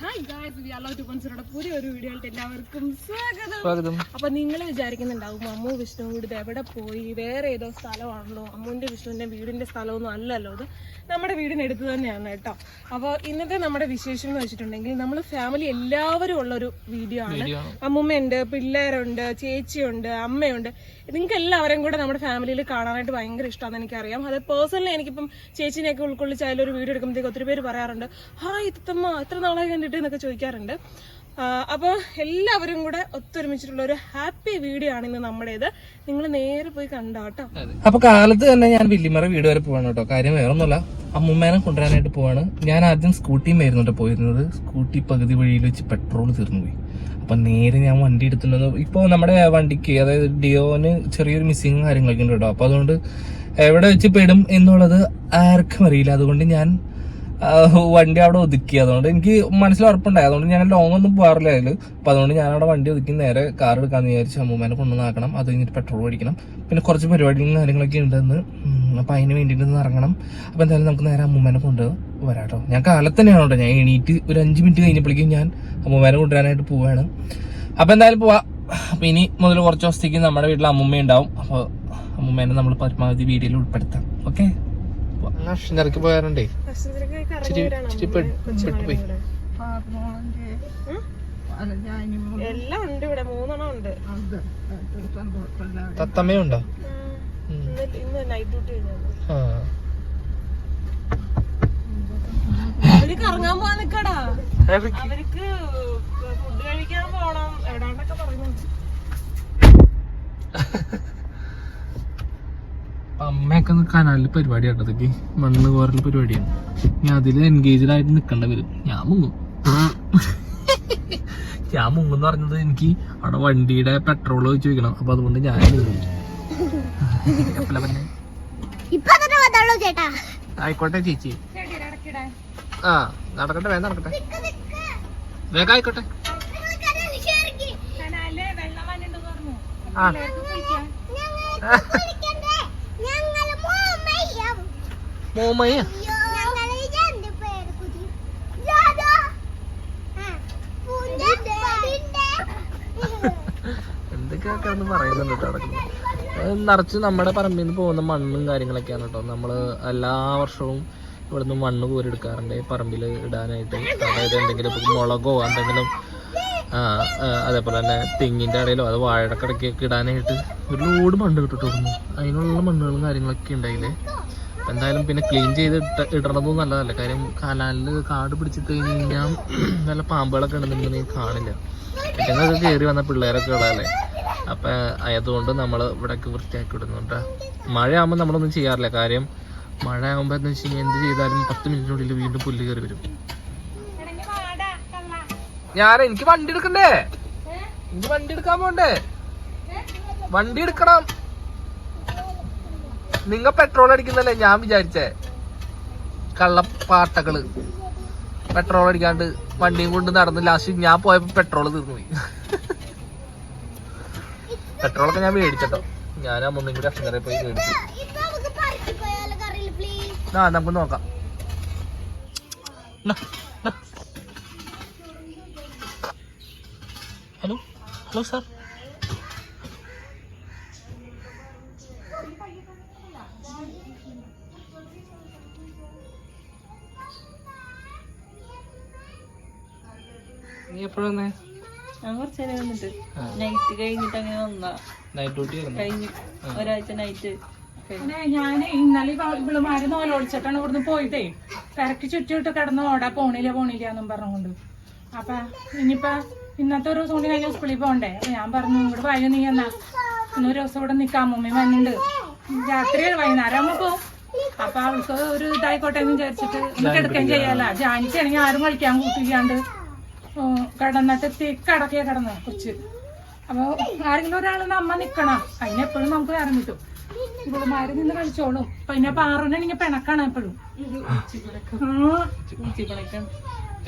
Huh? പുതിയൊരു എല്ലാവർക്കും സ്വാഗതം. അപ്പൊ നിങ്ങൾ വിചാരിക്കുന്നുണ്ടാവും അമ്മു വിഷ്ണു വീട് ഇത് എവിടെ പോയി? വേറെ ഏതോ സ്ഥലമാണല്ലോ. അമ്മുവിന്റെ വിഷ്ണുവിന്റെ വീടിന്റെ സ്ഥലമൊന്നും അല്ലല്ലോ ഇത്. നമ്മുടെ വീടിനടുത്ത് തന്നെയാണ് കേട്ടോ. അപ്പോൾ ഇന്നത്തെ നമ്മുടെ വിശേഷം എന്ന് വെച്ചിട്ടുണ്ടെങ്കിൽ നമ്മൾ ഫാമിലി എല്ലാവരും ഉള്ള ഒരു വീഡിയോ ആണ്. അമ്മുമ്മയുണ്ട് പിള്ളേരുണ്ട് ചേച്ചിയുണ്ട് അമ്മയുണ്ട്. നിങ്ങൾക്ക് എല്ലാവരും കൂടെ നമ്മുടെ ഫാമിലിയിൽ കാണാനായിട്ട് ഭയങ്കര ഇഷ്ടമാണെന്ന് എനിക്കറിയാം. അത് പേഴ്സണലി എനിക്കിപ്പം ചേച്ചിനെയൊക്കെ ഉൾക്കൊള്ളിച്ചായാലും ഒരു വീഡിയോ എടുക്കുമ്പോഴത്തേക്ക് ഒത്തിരി പേര് പറയാറുണ്ട് ഹായ് ഇത്തമ്മ എത്ര നാളായി കണ്ടിട്ട് എന്നൊക്കെ ചോദിക്കാറുണ്ട്. അപ്പോൾ എല്ലാവരും കൂടെ ഒത്തൊരുമിച്ചിട്ടുള്ള ഒരു ഹാപ്പി വീഡിയോ ആണ് ഇന്ന് നമ്മുടേത്. നിങ്ങൾ നേരെ പോയി കണ്ടോ കേട്ടോ? അപ്പൊ കാലത്ത് തന്നെ ഞാൻ വില്ലിമറ വീട് വരെ പോവാണ് കേട്ടോ. കാര്യം വേറൊന്നുമല്ല അമ്മുമ്മേനെ കൊണ്ടുവരാനായിട്ട് പോവാണ്. ഞാൻ ആദ്യം സ്കൂട്ടിയുമായിരുന്നു കേട്ടോ പോയിരുന്നത്. സ്കൂട്ടി പകുതി വഴിയിൽ വെച്ച് പെട്രോൾ തീർന്നു പോയി. അപ്പൊ നേരെ ഞാൻ വണ്ടി എടുത്തിട്ടുണ്ടെന്ന് ഇപ്പൊ നമ്മുടെ വണ്ടിക്ക് അതായത് ഡിയോന് ചെറിയൊരു മിസ്സിങ് കാര്യങ്ങളൊക്കെ ഉണ്ട് കേട്ടോ. അപ്പൊ അതുകൊണ്ട് എവിടെ വെച്ച് പെടും എന്നുള്ളത് ആർക്കും അറിയില്ല. അതുകൊണ്ട് ഞാൻ വണ്ടി അവിടെ ഒതുക്കി. അതുകൊണ്ട് എനിക്ക് മനസ്സിൽ ഉറപ്പുണ്ടായി. അതുകൊണ്ട് ഞാൻ ലോങ് ഒന്നും പോകാറില്ല അതിൽ അപ്പൊ അതുകൊണ്ട് ഞാൻ അവിടെ വണ്ടി ഒതുക്കി നേരെ കാർ എടുക്കാന്ന് വിചാരിച്ച് അമ്മൂമ്മേനെ കൊണ്ടുവന്നാക്കണം അത് കഴിഞ്ഞിട്ട് പെട്രോൾ അടിക്കണം പിന്നെ കുറച്ച് പരിപാടികളും കാര്യങ്ങളൊക്കെ ഉണ്ടെന്ന് അപ്പൊ അതിന് വേണ്ടിയിട്ട് ഇറങ്ങണം. അപ്പൊ എന്തായാലും നമുക്ക് നേരെ അമ്മൂമ്മേനെ കൊണ്ട് വരാട്ടോ. ഞാൻ കാലത്ത് തന്നെയാണ് കേട്ടോ. ഞാൻ എണീറ്റ് ഒരു അഞ്ച് മിനിറ്റ് കഴിഞ്ഞപ്പോഴേക്കും ഞാൻ അമ്മൂമ്മേനെ കൊണ്ടുവരാനായിട്ട് പോവാണ്. അപ്പൊ എന്തായാലും പോവാ. അപ്പൊ ഇനി മുതൽ കുറച്ച് ദിവസത്തേക്ക് നമ്മുടെ വീട്ടിൽ അമ്മൂമ്മ ഉണ്ടാവും. അപ്പൊ അമ്മൂമ്മേനെ നമ്മൾ പരമാവധി വീഡിയോയിൽ ഉൾപ്പെടുത്താം. ഓക്കെ പോയാറുണ്ടേ ഇച്ചിരി ഇച്ചിരി പെട്ട് പെട്ടുപോയി എല്ലാം ഉണ്ട് ഇവിടെ. മൂന്നെണ്ണം ഉണ്ട്. തത്തമ്മയുണ്ടോ ഇന്ന് ഇന്ന് നൈറ്റ് ഡ്യൂട്ടി അവർ കറങ്ങാൻ പോവാൻ നിക്കടാ. അവർക്ക് ഫുഡ് കഴിക്കാൻ പോണം. എവിടാണ്ടൊക്കെ പറയുന്നുണ്ട്. അമ്മയൊക്കെ കനാലിൽ പരിപാടി കേട്ടതൊക്കെ മണ്ണ് കോരൽ പരിപാടിയാണ്. ഞാൻ അതിൽ എൻഗേജ്ഡ് ആയിട്ട് നിൽക്കേണ്ടി വരും ഞാൻ മുങ്ങും. ഞാൻ മുങ്ങും പറഞ്ഞത് എനിക്ക് അവിടെ വണ്ടിയുടെ പെട്രോൾ വെച്ച് വെക്കണം. അപ്പൊ അതുകൊണ്ട് ഞാൻ ആയിക്കോട്ടെ ചേച്ചി. ആ നടക്കട്ടെ വേഗം നടക്കട്ടെ. വേഗം ആയിക്കോട്ടെ. ആ. മോമയ്യ ഞങ്ങൾ രണ്ട് പേര് കുതി ജാദാ പൂന്റെ പടിന്റെ എന്തൊക്കെയാ കിടന്ന് പറയുന്നുണ്ട് കേട്ടോ നിറച്ച് നമ്മുടെ പറമ്പിൽ നിന്ന് പോകുന്ന മണ്ണും കാര്യങ്ങളൊക്കെയാണ് കേട്ടോ. നമ്മൾ എല്ലാ വർഷവും ഇവിടുന്ന് മണ്ണ് കോരെടുക്കാറുണ്ട് പറമ്പിൽ ഇടാനായിട്ട്. അതായത് എന്തെങ്കിലും മുളകോ എന്തെങ്കിലും അതേപോലെ തന്നെ തെങ്ങിന്റെ ഇടയിലോ അത് വാഴയുടെ ഇടാനായിട്ട് ഒരു ലോഡ് മണ്ണ് കിട്ടിട്ടുണ്ടായിരുന്നു അതിനുള്ള മണ്ണുകളും കാര്യങ്ങളൊക്കെ ഉണ്ടായില്ലേ? എന്തായാലും പിന്നെ ക്ലീൻ ചെയ്ത് ഇടണതും നല്ലതല്ല. കാര്യം കനാലിൽ കാട് പിടിച്ചിട്ട് കഴിഞ്ഞ് കഴിഞ്ഞാൽ നല്ല പാമ്പുകളൊക്കെ ഉണ്ടെന്നുണ്ടെങ്കിൽ നീ കാണില്ല. ഇറ്റങ്ങൾക്ക് കയറി വന്ന പിള്ളേരൊക്കെ ഉള്ളതല്ലേ? അപ്പം അതുകൊണ്ട് നമ്മൾ ഇവിടെയൊക്കെ വൃത്തിയാക്കി വിടുന്നുണ്ട്. മഴ ആകുമ്പോൾ നമ്മളൊന്നും ചെയ്യാറില്ല. കാര്യം മഴ ആകുമ്പോൾ എന്ന് വെച്ച് കഴിഞ്ഞാൽ എന്ത് ചെയ്താലും പത്ത് മിനിറ്റിനുള്ളിൽ വീണ്ടും പുല്ല് കയറി വരും. ഞാൻ എനിക്ക് വണ്ടി എടുക്കണ്ടേ? എനിക്ക് വണ്ടി എടുക്കാൻ പോണ്ടേ? വണ്ടി എടുക്കണം. നിങ്ങ പെട്രോൾ അടിക്കുന്നല്ലേ ഞാൻ വിചാരിച്ചേ? കള്ളപ്പാട്ടകൾ. പെട്രോൾ അടിക്കാണ്ട് വണ്ടിയും കൊണ്ട് നടന്ന് ലാസ്റ്റ് ഞാൻ പോയപ്പോ പെട്രോൾ തീർന്നു പോയി. പെട്രോളൊക്കെ ഞാൻ മേടിച്ചട്ടോ. ഞാൻ അമ്മൊന്നും കൂടി അച്ഛനറെ പോയി മേടിച്ചു. ആ നമുക്ക് നോക്കാം. ഹലോ? Hello sir. നീ എപ്പോഴാ ഞാൻ കുറച്ച് നേരം വന്നിട്ട് നൈറ്റ് കഴിഞ്ഞിട്ട് അങ്ങനെ വന്നാ നൈറ്റ് ഡ്യൂട്ടി കഴിഞ്ഞു. ഒരാഴ്ച നൈറ്റ് ഞാൻ ഇന്നലെ ഇവളുമാര് നോലോടിച്ചിട്ടാണ് ഇവിടുന്ന് പോയിട്ടേ. പെരക്ക് ചുറ്റിട്ട് കിടന്ന് ഓടാ പോണില്ല പോണില്ല എന്നും പറഞ്ഞുകൊണ്ട്. അപ്പൊ ഇനിയിപ്പൊ ഇന്നത്തെ ഒരു ദിവസം കൂടി കഴിഞ്ഞ സ്കൂളിൽ പോകണ്ടേ അപ്പൊ ഞാൻ പറഞ്ഞു ഇവിടെ വൈകി നീ എന്നാ. ഇന്നൊരു ദിവസം ഇവിടെ നിൽക്കാം അമ്മമ്മ വന്നിട്ടുണ്ട് രാത്രി വൈകുന്നേരം ആകുമ്പോ പോവും. അപ്പൊ അവൾക്ക് ഒരു ഇതായിക്കോട്ടെ എന്ന് വിചാരിച്ചിട്ട് എനിക്ക് എടുക്കുകയും ചെയ്യാല. ജാനിച്ചാണെങ്കിൽ ആരും കളിക്കാൻ കൂട്ടില്ലാണ്ട്. കിടന്നിട്ട് തിക്കടക്കിയ കിടന്ന് കൊച്ച്. അപ്പൊ ആരെങ്കിലും ഒരാൾ അമ്മ നിക്കണം? അതിനെപ്പോഴും നമുക്ക് നേരം കിട്ടും. ഇവളുമാര് നിന്ന് കളിച്ചോളും. പിന്നെ പാറുനാണെങ്കിൽ പിണക്കാണ് എപ്പോഴും.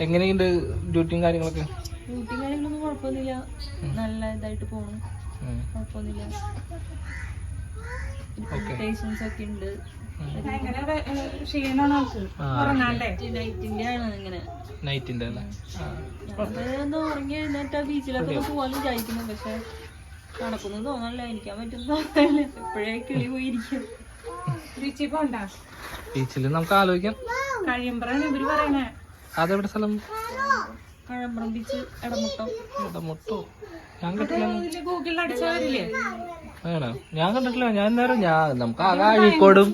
എങ്ങനെയുണ്ട് ഡ്യൂട്ടിയും കാര്യങ്ങളൊക്കെ? ഡ്യൂട്ടി കാര്യങ്ങളൊന്നും കുഴപ്പമൊന്നുമില്ല. നല്ല ഇതായിട്ട് പോണു. കുഴപ്പമൊന്നുമില്ല. ഒക്കെ ഉണ്ട്. ഉറങ്ങാണ്ടേ? നൈറ്റിന്റെ ഇങ്ങനെ. നൈറ്റിന്റെ അല്ലേ? ആ. ഒന്ന് ഉറങ്ങി എഴുന്നേറ്റ് ആ ബീച്ചിലൊക്കെ ഒന്ന് പോകാനും വിചാരിക്കുന്നു. പക്ഷെ നടക്കുന്നു തോന്നണില്ല. എനിക്കാൻ പറ്റും തോന്നണില്ല എപ്പോഴേ കിളി പോയിരിക്കും. ബീച്ചിൽ പോണ്ട? ബീച്ചിൽ നമുക്ക് ആലോചിക്കാം. കഴിയുമ്പോഴാണ് ഇവർ പറയണേ. അതെവിടെ സ്ഥലം? കഴമ്പറം ബീച്ച് ഇടമുട്ടം. ഇടമുട്ടോ. ഞാൻ കണ്ടിട്ടില്ല. ഗൂഗിളിൽ ആണോ? ഞാൻ കണ്ടിട്ടില്ല. ഞാൻ നേരം ഞാൻ നമുക്ക് ആ കാഴിക്കോടും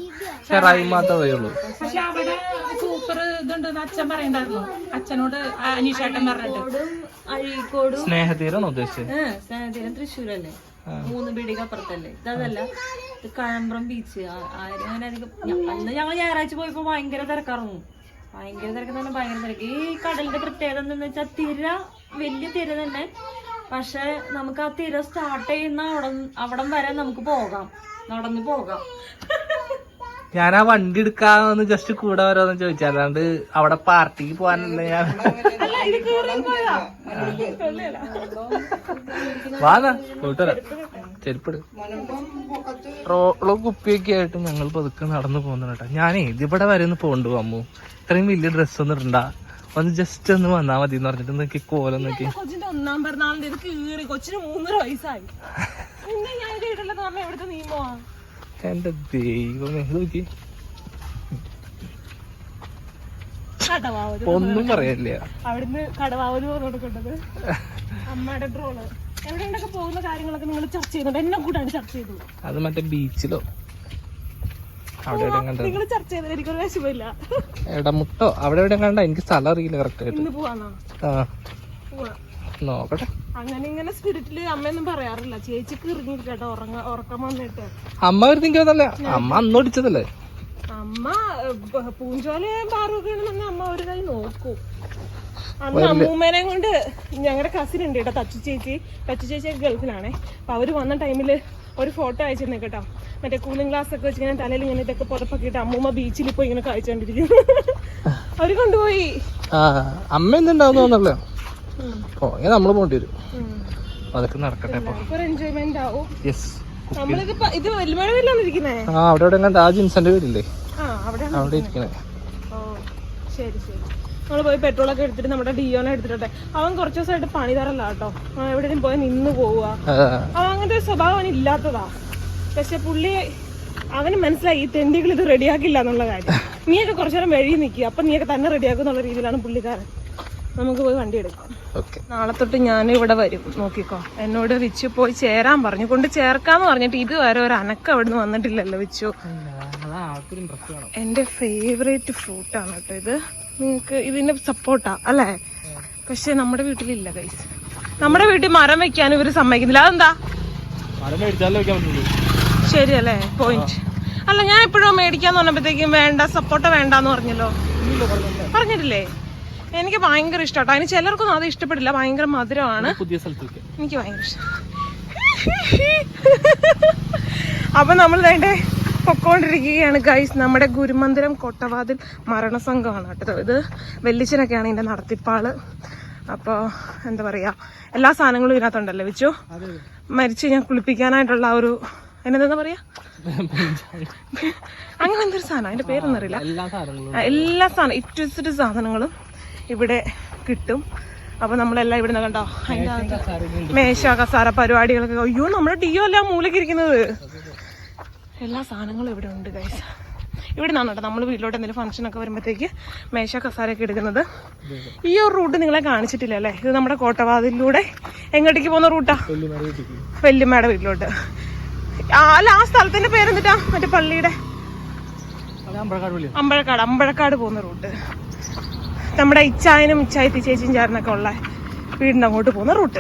ചെറായും മാത്രമേ ഉള്ളൂ. പക്ഷെ അവിടെ സൂപ്പർ ഇതുണ്ടെന്ന് അച്ഛൻ പറയണ്ടായിരുന്നു അച്ഛനോട് അനീഷേട്ടൻ പറഞ്ഞിട്ട്. കോടും അഴീക്കോടും. സ്നേഹതീരാണോ ഉദ്ദേശിച്ചത്? സ്നേഹതീരം തൃശ്ശൂരല്ലേ? മൂന്ന് പീടിക അപ്പുറത്തല്ലേ? ഇതല്ല ഇത് കഴമ്പ്രം ബീച്ച് അങ്ങനെ അധികം അന്ന് ഞങ്ങൾ ഞായറാഴ്ച പോയപ്പോ ഭയങ്കര തിരക്കാറുന്നു ഭയങ്കര തിരക്കെന്ന് പറഞ്ഞാൽ ഭയങ്കര തിരക്ക്. ഈ കടലിന്റെ പ്രത്യേകത എന്താന്ന് വെച്ചാൽ തിര വലിയ തിര തന്നെ. പക്ഷെ നമുക്ക് ആ തിര സ്റ്റാർട്ട് ചെയ്യുന്ന അവിടെ അവിടം വരെ നമുക്ക് പോകാം. നടന്നു പോകാം. ഞാൻ ആ വണ്ടി എടുക്കാന്ന് ജസ്റ്റ് കൂടെ വരാന്ന് ചോദിച്ചു അല്ലാണ്ട് അവിടെ പാർട്ടിക്ക് പോകാനല്ല ഞാൻ. വരാം. ചെരുപ്പിട് റോളും കുപ്പിയൊക്കെ ആയിട്ട് ഞങ്ങൾ പതുക്കെ നടന്നു പോകുന്നുണ്ട് ഞാനേ ഇതിവിടെ വരെ ഒന്ന് പോകണ്ടു അമ്മു. ഇത്രയും വലിയ ഡ്രസ്സ് ഒന്നും ഇടണ്ട. ഒന്ന് ജസ്റ്റ് ഒന്ന് വന്നാ മതി എന്ന് പറഞ്ഞിട്ട് നോക്കി കോലം നോക്കി. കൊച്ചിന്റെ ഒന്നാം പിറന്നാളിന്റെ ഇത് കീറി കൊച്ചിന് മൂന്നര വയസ്സായി. ഞാൻ കേട്ടില്ലെന്ന് പറഞ്ഞ എവിടുത്തെ നിയമമാ? എന്റെ ദൈവമേ നോക്കി. ഒന്നും പറയല്ല. അവിടുന്ന് കടവാവത് പറഞ്ഞുകൊടുക്കേണ്ടത് അമ്മയുടെ ഡ്രോൾ എവിടെ പോകുന്ന കാര്യങ്ങളൊക്കെ നിങ്ങൾ ചർച്ച ചെയ്യുന്നുണ്ട്. എന്നെ കൂട്ടാണ് ചർച്ച ചെയ്തത്. അത് മറ്റേ ബീച്ചിലോ നിങ്ങൾ ചർച്ച ചെയ്തത് എനിക്കൊരു വിഷമില്ല എടമുട്ടോ അവിടെ എവിടെ കണ്ട? എനിക്ക് സ്ഥലം അറിയില്ല കറക്റ്റ് ആയിട്ട്. ഇന്ന് ആ. പോവാ. നോക്കട്ടെ. അങ്ങനെ ഇങ്ങനെ സ്പിരിറ്റിൽ അമ്മയൊന്നും പറയാറില്ല. ചേച്ചിക്ക് കേട്ടോ ഉറങ്ങ ഉറക്കം വന്നിട്ട്. അമ്മ വരുന്നെങ്കിലല്ല അമ്മ അന്ന് ഓടിച്ചതല്ലേ? അമ്മ ഏഹ്, പൂഞ്ചോലയും പാറൊക്കെ ആണെന്ന് അമ്മ ഒരു കൈ നോക്കൂ. അന്ന് അമ്മൂമ്മേനെ കൊണ്ട് ഞങ്ങളുടെ കസിൻ ഉണ്ട് കേട്ടോ തച്ചു ചേച്ചി. തച്ചു ചേച്ചി ഗൾഫിലാണേ. അപ്പൊ അവർ വന്ന ടൈമിൽ ഒരു ഫോട്ടോ അയച്ചിരുന്നേ കേട്ടോ. മറ്റേ കൂളിംഗ് ഗ്ലാസ് ഒക്കെ വെച്ച് ഇങ്ങനെ തലയിൽ ഇങ്ങനെ ഇതൊക്കെ പുറപ്പൊക്കെ അമ്മൂമ്മ ബീച്ചിൽ പോയി ഇങ്ങനെ കഴിച്ചോണ്ടിരിക്കും അവർ കൊണ്ടുപോയി. അമ്മ എന്തുണ്ടാവും തോന്നല്ലേ ഉം. പോയാ നമ്മൾ പോണ്ടി വരും. അതൊക്കെ നടക്കട്ടെ എൻജോയ്മെന്റ് ആവും. യെസ് നമ്മളിത് ഇത് വെല്ലുമഴ വീട്ടിലാണ് ആ അവിടെ എവിടെ കണ്ട ആ ജിൻസന്റെ വീടില്ലേ? അവിടെ ഇരിക്കണേ. ശരി ശരി. നമ്മൾ പോയി പെട്രോൾ ഒക്കെ എടുത്തിട്ട് നമ്മുടെ ഡിയോനെ എടുത്തിട്ടെ അവൻ കുറച്ച് ദിവസമായിട്ട് പണി തരല്ല കേട്ടോ. എവിടെയും പോയി നിന്ന് പോവുക. അവൻ അങ്ങനത്തെ സ്വഭാവം അവൻ ഇല്ലാത്തതാ. പക്ഷെ പുള്ളി അവന് മനസ്സിലായി ഈ തെണ്ടികൾ ഇത് റെഡിയാക്കില്ല എന്നുള്ള കാര്യം. നീയൊക്കെ കുറച്ചു നേരം വഴി നിൽക്കുക അപ്പൊ നീയൊക്കെ തന്നെ റെഡിയാക്കും എന്നുള്ള രീതിയിലാണ് പുള്ളിക്കാരൻ. നമുക്ക് പോയി വണ്ടി എടുക്കാം. ഓക്കെ. നാളെ തൊട്ട് ഞാൻ ഇവിടെ വരും. നോക്കിക്കോ. എന്നോട് വിച്ചു പോയി ചേരാൻ പറഞ്ഞു. കൊണ്ട് ചേർക്കാന്ന് പറഞ്ഞിട്ട് ഇതുവരെ ഒരു അനക്കം അവിടെ നിന്ന് വന്നിട്ടില്ലല്ലോ വിച്ചു. എന്റെ ഫേവറേറ്റ് ഫ്രൂട്ടാണ് കേട്ടോ ഇത്. നിങ്ങൾക്ക് ഇതിന്റെ സപ്പോർട്ടാ അല്ലേ? പക്ഷെ നമ്മുടെ വീട്ടിലില്ല ഗൈസ് നമ്മുടെ വീട്ടിൽ മരം വെക്കാൻ ഇവർ സമ്മതിക്കുന്നില്ല. അതെന്താ? ശരിയല്ലേ പോയിന്റ് അല്ല? ഞാൻ എപ്പോഴും മേടിക്കാന്ന് പറഞ്ഞപ്പോഴത്തേക്കും വേണ്ട സപ്പോർട്ട് വേണ്ടെന്ന് പറഞ്ഞല്ലോ. പറഞ്ഞിട്ടില്ലേ. എനിക്ക് ഭയങ്കര ഇഷ്ടമാട്ടോ അതിന് ചിലർക്കൊന്നും അത് ഇഷ്ടപ്പെടില്ല. ഭയങ്കര മധുരമാണ്. എനിക്ക് ഭയങ്കര ഇഷ്ടം. അപ്പൊ നമ്മൾ വേണ്ടേ? പൊക്കോണ്ടിരിക്കുകയാണ് ഗൈസ് നമ്മുടെ ഗുരുമന്ദിരം കൊട്ടവാതിൽ മരണസംഘമാണ് കേട്ടോ. ഇത് വെല്ലിച്ചനൊക്കെയാണ് ഇതിന്റെ നടത്തിപ്പാൾ. അപ്പോൾ എന്താ പറയാ എല്ലാ സാധനങ്ങളും ഇതിനകത്തുണ്ടല്ലോ വെച്ചു? മരിച്ചു കഴിഞ്ഞാൽ കുളിപ്പിക്കാനായിട്ടുള്ള ഒരു എന്നെന്താ പറയാ? അങ്ങനെ എന്തൊരു സാധനം? അതിന്റെ പേരൊന്നും അറിയില്ല. എല്ലാ സാധനം ഇറ്റുസിറ്റ് സാധനങ്ങളും ഇവിടെ കിട്ടും. അപ്പൊ നമ്മളെല്ലാം ഇവിടെ കണ്ടോ? അതിന്റെ മേശ കസാര പരിപാടികളൊക്കെ. അയ്യോ നമ്മുടെ ഡിയോ അല്ല ആ മൂലക്ക് ഇരിക്കുന്നത് എല്ലാ സാധനങ്ങളും ഇവിടെ ഉണ്ട് ഗൈസ് ഇവിടെ നിന്നാണ് കേട്ടോ നമ്മൾ വീട്ടിലോട്ട് എന്തെങ്കിലും ഫംഗ്ഷൻ ഒക്കെ വരുമ്പോഴത്തേക്ക് മേശ കസാരയൊക്കെ എടുക്കുന്നത് ഈ ഒരു റൂട്ട് നിങ്ങളെ കാണിച്ചിട്ടില്ല അല്ലേ? ഇത് നമ്മുടെ കോട്ടവാതിലൂടെ എങ്ങോട്ടേക്ക് പോകുന്ന റൂട്ടാ വല്യമ്മയുടെ വീട്ടിലോട്ട്. ആ, അല്ല ആ സ്ഥലത്തിന്റെ പേരെന്തിട്ടാ മറ്റേ പള്ളിയുടെ? അമ്പഴക്കാട് അമ്പഴക്കാട് അമ്പഴക്കാട് പോകുന്ന റൂട്ട് നമ്മുടെ ഇച്ചായനും ഇച്ചായത്തി ചേച്ചിയും ചേർന്നൊക്കെ ഉള്ള വീടിന്റെ അങ്ങോട്ട് പോകുന്ന റൂട്ട്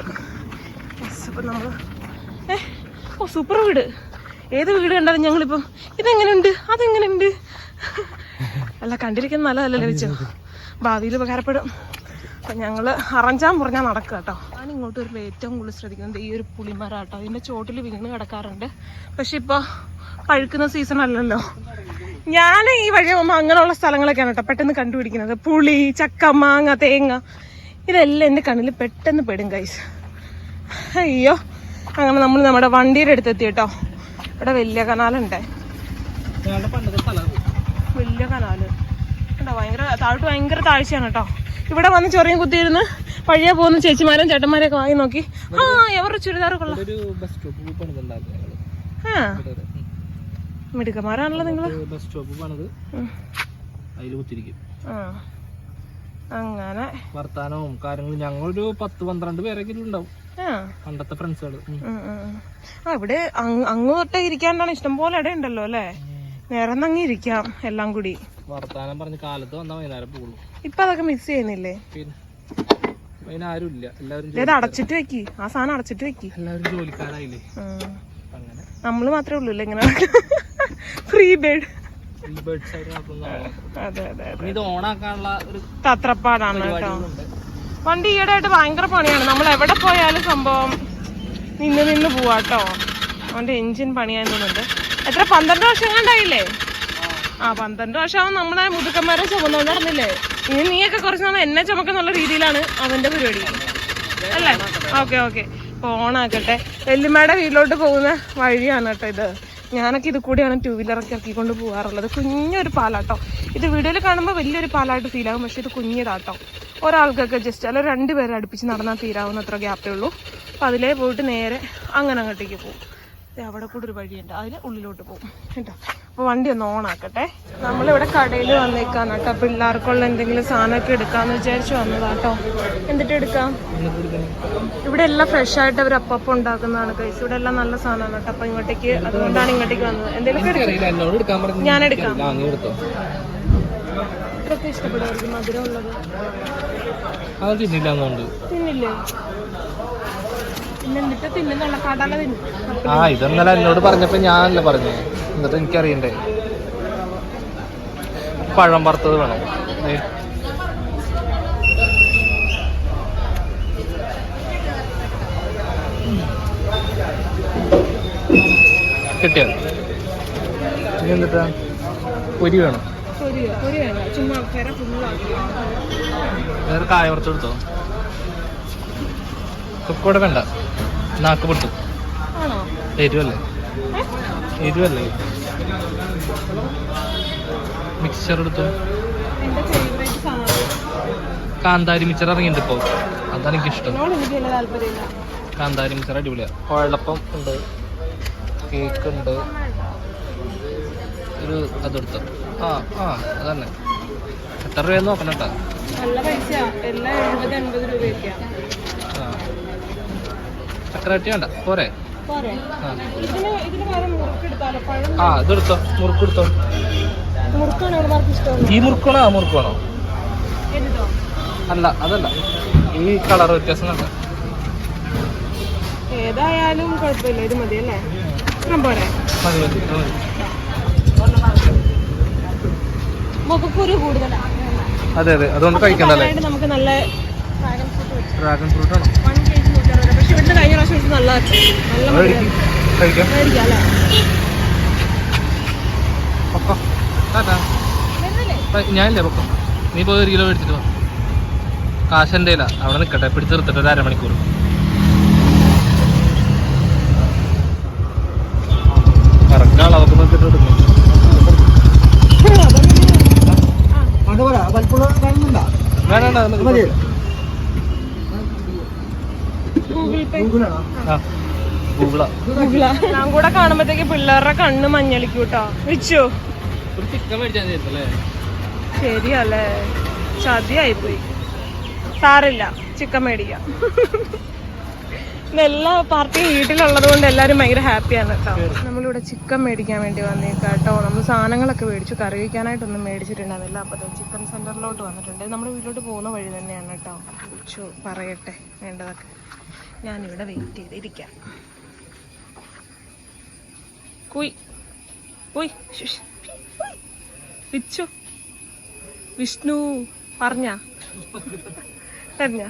അപ്പം നമ്മൾ ഏ ഓ സൂപ്പർ വീട്. ഏത് വീട് കണ്ടാലും ഞങ്ങളിപ്പം ഇതെങ്ങനെയുണ്ട് അതെങ്ങനെയുണ്ട് അല്ല കണ്ടിരിക്കുന്ന നല്ലതല്ലല്ലോ വെച്ചോ ഭാവിയിൽ ഉപകാരപ്പെടും. അപ്പം ഞങ്ങൾ അറഞ്ചാൻ പറഞ്ഞാൽ നടക്കുക കേട്ടോ. ഞാൻ ഇങ്ങോട്ട് വരുമ്പോൾ ഏറ്റവും കൂടുതൽ ശ്രദ്ധിക്കുന്നത്. ഈ ഒരു പുളിമരം കേട്ടോ. ഇതിന്റെ ചോട്ടിൽ വീണ് കിടക്കാറുണ്ട്. പക്ഷെ ഇപ്പോൾ പഴുക്കുന്ന സീസൺ അല്ലല്ലോ. ഞാൻ ഈ വഴി പോകുമ്പോൾ അങ്ങനെയുള്ള സ്ഥലങ്ങളൊക്കെയാണ് കേട്ടോ പെട്ടെന്ന് കണ്ടുപിടിക്കുന്നത്. പുളി ചക്ക മാങ്ങ തേങ്ങ ഇതെല്ലാം എന്റെ കണ്ണിൽ പെട്ടെന്ന് പെടും കൈസ് അയ്യോ. അങ്ങനെ നമ്മൾ നമ്മുടെ വണ്ടിയുടെ അടുത്ത് എത്തി കേട്ടോ. ഇവിടെ വലിയ കനാലുണ്ട്. വലിയ കനാല്. കേട്ടോ ഭയങ്കര താഴോട്ട് ഭയങ്കര താഴ്ചയാണ് കേട്ടോ. ഇവിടെ വന്ന് ചൊറിയും കുത്തിയിരുന്ന് പഴയ പോകുന്ന ചേച്ചിമാരും ചേട്ടന്മാരെയൊക്കെ വാങ്ങി നോക്കി. ആ എവരുടെ ചുരിദാർ കൊള്ളാം. ആ. മിടുക്കന്മാരാണല്ലോ നിങ്ങൾ. ബസ് സ്റ്റോപ്പ് പണിത് ഉം. അതിൽ കുത്തിരിക്കും ആ. അങ്ങനെ. വർത്താനവും കാര്യങ്ങളും. ഞങ്ങളൊരു പത്ത് പന്ത്രണ്ട് പേരൊക്കെ ഉണ്ടാവും പണ്ടത്തെ ഫ്രണ്ട്സുകൾ. ആ ഇവിടെ അങ്ങ് തൊട്ടേ ഇരിക്കാണ്ടാണ് ഇരിക്കാണ്ടാണ് ഇഷ്ടംപോലെ ഇട ഉണ്ടല്ലോ അല്ലേ? നേരെ അങ്ങ് ഇരിക്കാം എല്ലാം കൂടി. വർത്താനം പറഞ്ഞ് കാലത്ത് വന്നാൽ വൈകുന്നേരം പോകുള്ളൂ. ഇപ്പൊ അതൊക്കെ മിസ് ചെയ്യുന്നില്ലേ? പിന്നെ അതിന് ആരും ഇല്ല എല്ലാവരും ഇത് അടച്ചിട്ട് വെക്കി. ആ സാധനം അടച്ചിട്ട് വെക്കി. എല്ലാവരും ജോലിക്കാരായില്ലേ. അങ്ങനെ. നമ്മൾ മാത്രമേ ഉള്ളൂ ഇങ്ങനെ ഫ്രീ ബേഡ് അതെ അതെ അതെ പിന്നെ ഇത് ഓണാക്കാനുള്ള ഒരു തത്രപ്പാടാണ് കേട്ടോ. വണ്ടി ഈയിടെ ആയിട്ട് ഭയങ്കര പണിയാണ്. നമ്മൾ എവിടെ പോയാലും സംഭവം നിന്ന് നിന്ന് പോവാട്ടോ അവന്റെ എഞ്ചിൻ പണിയാൻ തോന്നുന്നുണ്ട് എത്ര? പന്ത്രണ്ട് വർഷം കണ്ടായില്ലേ ആ പന്ത്രണ്ട് വർഷം നമ്മളെ മുതുക്കന്മാരെ ചുമന്നുകൊണ്ട് നടന്നില്ലേ? ഇനി നീയൊക്കെ കുറച്ച് നാൾ എന്നെ ചുമക്കുന്നുള്ള രീതിയിലാണ് അവന്റെ പരിപാടി. അല്ലേ? Okay okay. ഓണാക്കട്ടെ. വെല്ലുമ്മയുടെ വീട്ടിലോട്ട് പോകുന്ന വഴിയാണ് കേട്ടോ ഇത്. ഞാനൊക്കെ ഇത് കൂടിയാണ് ടൂ വീലറൊക്കെ ഇറക്കിക്കൊണ്ട് പോകാറുള്ളത് കുഞ്ഞൊരു പാലാട്ടോ. ഇത് വീഡിയോയിൽ കാണുമ്പോൾ വലിയൊരു പാലായിട്ട് ഫീലാകും പക്ഷേ ഇത് കുഞ്ഞിതാട്ടോ. ഒരാൾക്കൊക്കെ ജസ്റ്റ് അല്ല രണ്ട് പേരെ അടുപ്പിച്ച് നടന്നാൽ തീരാവുന്ന അത്ര ഗ്യാപ്പേ ഉള്ളൂ. അപ്പം അതിലേ പോയിട്ട് നേരെ അങ്ങനെ അങ്ങോട്ടേക്ക് പോകും അവിടെ കൂടെ ഒരു വഴിയുണ്ട്. അതിൽ ഉള്ളിലോട്ട് പോകും കേട്ടോ? അപ്പോൾ വണ്ടി ഒന്ന് ഓണാക്കട്ടെ നമ്മളിവിടെ കടയിൽ വന്നേക്കാണ് കേട്ടോ. പിള്ളേർക്കുള്ള എന്തെങ്കിലും സാധനമൊക്കെ എടുക്കാന്ന് വിചാരിച്ചു വന്നതാട്ടോ എന്നിട്ട് എടുക്കാം? ഇവിടെ എല്ലാം ഫ്രഷ് ആയിട്ട് അവർ അപ്പം ഉണ്ടാക്കുന്നതാണ് കൈസ് ഇവിടെ എല്ലാം നല്ല സാധനമാണ് കേട്ടോ. അപ്പൊ ഇങ്ങോട്ടേക്ക് അതുകൊണ്ടാണ് ഇങ്ങോട്ടേക്ക് വന്നത്. എന്തെങ്കിലും ഞാൻ എടുക്കാം. ഇഷ്ടപ്പെടുമായിരിക്കും മധുരം ഉള്ളത്. തിന്നില്ല ആ ഇതെന്നല്ല എന്നോട് പറഞ്ഞപ്പോ ഞാനല്ല പറഞ്ഞേ. എന്നിട്ട് എനിക്കറിയണ്ടേ? പഴം വറുത്തത് വേണം. കിട്ടിയത് കിട്ടിയോ? ഇനി എന്നിട്ടാ പൊരി വേണം. വേറെ കായ വറുത്തെടുത്തോ കൊക്കോടെ വേണ്ട. നാക്ക് പൊട്ടു. ആണോ? എരുവല്ലേ എരുവല്ലേ? മിക്സർ എടുത്തു? കാന്താരി മിക്സർ ഇറങ്ങിയിട്ടുണ്ട് ഇപ്പോൾ അതാണ് എനിക്കിഷ്ടം എന്നോട് എനിക്ക് ഇഷ്ടം കാന്താരി മിക്സർ അടിപൊളിയാണ് കുഴപ്പം ഉണ്ട്. കേക്ക് ഉണ്ട്. ഒരു അതെടുത്തു. ആ ആ അതന്നെ. എത്ര രൂപ നോക്കണം കേട്ടോ. ചക്രവട്ടി വേണ്ട? പോരെ. ആ ഇതെടുത്തോ. ഇഷ്ടമല്ല ഈ മുറുക്കണോ ആ മുറുക്കണോ? അല്ല അതല്ല. ഈ കളർ വ്യത്യാസം കണ്ട ഏതായാലും കുഴപ്പമില്ല ഇത് മതി അല്ലേ? ഇത്രയും പോരെ. മതി മതി ഇത് മതി. മുഖക്കുരു കൂടുതലാണ് അതെ അതെ അതുകൊണ്ട് കഴിക്കണ്ടല്ലേ? നമുക്ക് നല്ല ഡ്രാഗൺ ഫ്രൂട്ട് ആണോ? കഴിഞ്ഞ പ്രാവശ്യം നല്ല കഴിക്ക്. അല്ലേ? ഞാനില്ലേ പൊക്കം നീ പോയി ഒരു കിലോ മേടിച്ചിട്ട് വാ. കാശ് എന്റെ കയ്യിലാ അവിടെ നിൽക്കട്ടെ പിടിച്ച് നിർത്തിട്ട് ഒരു അരമണിക്കൂർ എടുക്കും. വേണ്ട വേണ്ട മതി. ഗൂഗിൾ പേ ആ ഗൂഗിളാ ഞാൻ കൂടെ കാണുമ്പോഴത്തേക്ക് പിള്ളേരുടെ കണ്ണ് മഞ്ഞളിക്കൂട്ടോ. കേട്ടോ വിച്ചു ശരിയല്ലേ? ചതിയായിപ്പോയി. സാറില്ല ചിക്കൻ മേടിക്കാം. എല്ലാ പാർട്ടിയും വീട്ടിലുള്ളത് കൊണ്ട് എല്ലാവരും ഭയങ്കര ഹാപ്പിയാണ് കേട്ടോ. നമ്മളിവിടെ ചിക്കൻ മേടിക്കാൻ വേണ്ടി വന്നേക്കാം കേട്ടോ. നമ്മൾ സാധനങ്ങളൊക്കെ മേടിച്ചു. കറി വയ്ക്കാനായിട്ടൊന്നും മേടിച്ചിട്ടുണ്ടായിരുന്നില്ല. അപ്പോൾ ചിക്കൻ സെന്ററിലോട്ട് വന്നിട്ടുണ്ട്. നമ്മുടെ വീട്ടിലോട്ട് പോകുന്ന വഴി തന്നെയാണ് കേട്ടോ. പറയട്ടെ. വേണ്ടതൊക്കെ. ഞാനിവിടെ വെയിറ്റ് ചെയ്തിരിക്കാം. കുയ്. വിഷ്ണു പറഞ്ഞ. പറഞ്ഞ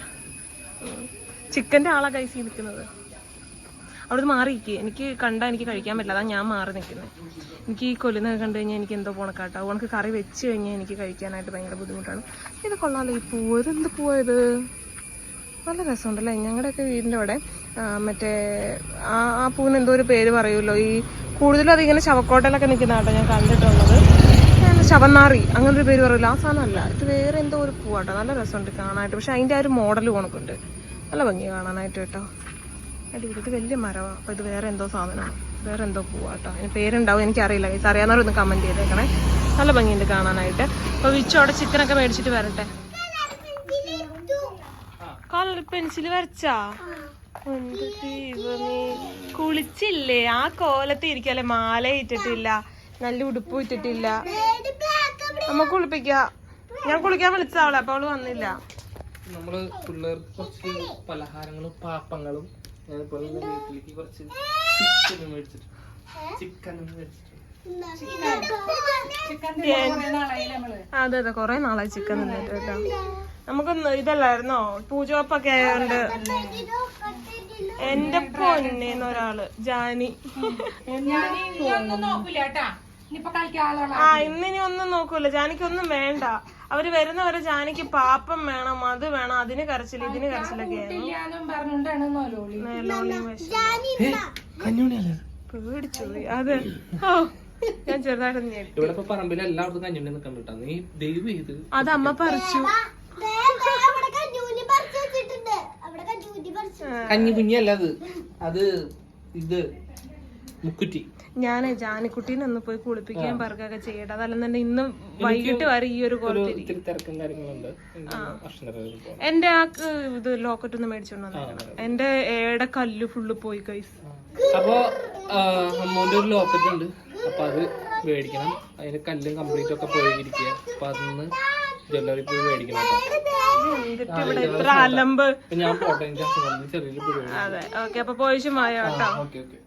ചിക്കന്റെ ആളാ കൈസി നിൽക്കുന്നത് അവിടുന്ന് മാറി നിൽക്കുക എനിക്ക് കണ്ടാൽ എനിക്ക് കഴിക്കാൻ പറ്റില്ല. അതാ ഞാൻ മാറി നിൽക്കുന്നത് എനിക്ക് ഈ കൊല്ലുന്നത് കണ്ടു കഴിഞ്ഞാൽ എനിക്ക് എന്തോ പോണക്കാട്ടോ. ഉണക്ക് കറി വെച്ച് കഴിഞ്ഞാൽ എനിക്ക് കഴിക്കാനായിട്ട് ഭയങ്കര ബുദ്ധിമുട്ടാണ്. ഇത് കൊള്ളാമല്ലോ ഈ പൂവ്. എന്ത് പൂവാ ഇത്? നല്ല രസമുണ്ടല്ലേ? ഞങ്ങളുടെയൊക്കെ വീടിന്റെ അവിടെ മറ്റേ ആ ആ പൂവിന് എന്തോ ഒരു പേര് പറയുമല്ലോ? ഈ കൂടുതലും അതിങ്ങനെ ശവക്കോട്ടയിലൊക്കെ നിൽക്കുന്ന കേട്ടോ ഞാൻ കണ്ടിട്ടുള്ളത്. ശവനാറി അങ്ങനെ ഒരു പേര് പറയുമല്ലോ. ആ സാധനമല്ല ഇത് വേറെ എന്തോ ഒരു പൂവാട്ടോ. നല്ല രസമുണ്ട് കാണാനായിട്ട്. പക്ഷെ അതിന്റെ ആ ഒരു മോഡൽ കണക്കുണ്ട് നല്ല ഭംഗി കാണാനായിട്ട് കേട്ടോ. അടിപൊളി. ഇത് വലിയ മരമാണ് അപ്പോൾ ഇത് വേറെ എന്തോ സാധനമാണ്. വേറെ എന്തോ പൂവാട്ടോ. അതിന് പേരുണ്ടാവും. എനിക്കറിയില്ല. ഇത് അറിയാവുന്നവരൊന്ന് കമന്റ് ചെയ്തേക്കണേ. നല്ല ഭംഗിയുണ്ട് കാണാനായിട്ട്. അപ്പോൾ വിച്ചോടെ ചിക്കനൊക്കെ മേടിച്ചിട്ട് വരട്ടെ. കളർ പെൻസിൽ വരച്ചാ? കുളിച്ചില്ലേ? ആ കോലത്ത് ഇരിക്കല്ലേ? മാല ഇട്ടിട്ടില്ല. നല്ല ഉടുപ്പ് ഇട്ടിട്ടില്ല. നമ്മ കുളിപ്പിക്ക. ഞാൻ കുളിക്കാൻ വിളിച്ചവളെ അപ്പൊ അവൾ വന്നില്ല. നമ്മൾ പിള്ളേർക്ക് കുറച്ച് പലഹാരങ്ങളും പാപ്പങ്ങളും വീട്ടിലേക്ക് കുറച്ച് മേടിച്ചിട്ട് ചിക്കനും മേടിച്ചിട്ട് നമ്മൾ അതെ അതെ. കൊറേ നാളായി ചിക്കൻ തിന്നിട്ട് കേട്ടോ. നമുക്കൊന്ന് ഇതല്ലായിരുന്നോ? പൂജോപ്പൊക്കെ ആയതുകൊണ്ട് എന്റെ പൊന്നേന്ന് ഒരാൾ ജാനി. ആ ഇന്നിനി ഒന്നും നോക്കൂല. ജാനിക്ക് ഒന്നും വേണ്ട. അവർ വരുന്നവരെ ജാനിക്ക് പാപ്പം വേണം അത് വേണം അതിന് കരച്ചിൽ ഇതിന് കരച്ചിലൊക്കെ. പേടിച്ചു അതെ. ഓ ഞാൻ ചെറുതായിട്ട് അത് അമ്മ പറിച്ചു. കഞ്ഞി കുഞ്ഞല്ല അത്. അത് ഇത് മുക്കുറ്റി. ഞാൻ ജാനിക്കുട്ടീനെ ഒന്ന് പോയി കുളിപ്പിക്കാൻ പറക്കൊക്കെ ചെയ്യട്ടെ. അതല്ലെന്നുണ്ടെങ്കിൽ ഇന്ന് വൈകിട്ട് വരെ ഈ ഒരു എന്റെ ആ ഇത് ലോക്കറ്റ് ഒന്ന് മേടിച്ചോണ്ട് വന്നേക്കണം എന്റെ ഏടെ കല്ല് ഫുള്ള് പോയി കൈസ് അപ്പൊ അമ്മോന്റെ ഒരു ലോക്കറ്റ് ഉണ്ട്. അപ്പൊ അത് മേടിക്കണം. അതിന് കല്ലും കംപ്ലീറ്റ് ഒക്കെ പോയിരിക്കുക അപ്പൊ അതിന്ന് ജ്വല്ലറി പോയി മേടിക്കണം അലമ്പ്. ഞാൻ പോട്ടെ എനിക്ക് പരിപാടി അതെ ഓക്കെ അപ്പൊ പോയിച്ചും വായോ കേട്ടോ. Okay okay.